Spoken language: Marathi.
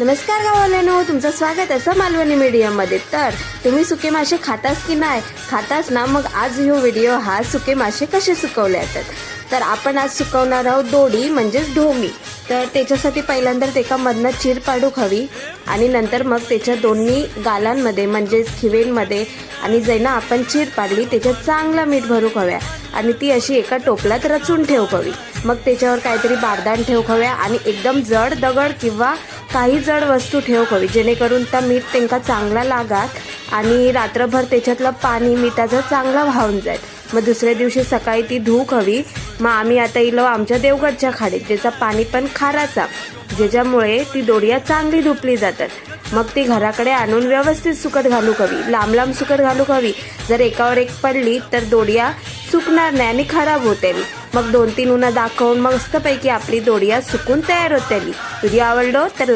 नमस्कार गावाल्यानो तुमचं स्वागत असं मालवणी मीडियममध्ये तर तुम्ही सुके मासे खातास की नाही? खातास ना मग आज ह्यो व्हिडिओ हा सुके मासे कसे सुकवले जातात? तर आपण आज सुकवणार आहोत दोडी म्हणजेच ढोमी. तर त्याच्यासाठी पहिल्यांदा त्याच्यामधनं चीर पाडूक हवी आणि नंतर मग त्याच्या दोन्ही गालांमध्ये म्हणजेच खिवेंमध्ये आणि जैना आपण चीर पाडली त्याच्यात चांगला मीठ भरूक हव्या आणि ती अशी एका टोपल्यात रचून ठेवू हवी. मग त्याच्यावर काहीतरी बारदान ठेवू हव्या आणि एकदम जड दगड किंवा काही जड वस्तू ठेवक हवी जेणेकरून त्या मीठ त्यांका चांगला लागात आणि रात्रभर त्याच्यातलं पाणी मिठाचं चांगलं वाहून जाईल. मग दुसऱ्या दिवशी सकाळी ती धूक हवी मग आम्ही आता इलो आमच्या देवगडच्या खाडीत त्याचा पाणी पण खाराचा ज्याच्यामुळे ती दोडिया चांगली धुपली जातात. मग ती घराकडे आणून व्यवस्थित सुकत घालू हवी लांब लांब सुकत घालू हवी जर एकावर एक पडली तर दोडिया सुकणार नाही आणि खराब होते मग दोन तीन उन्हा दाखवून मग मस्तपैकी आपली दोडिया सुकून तयार होते व्हिडिओ आवडलो तर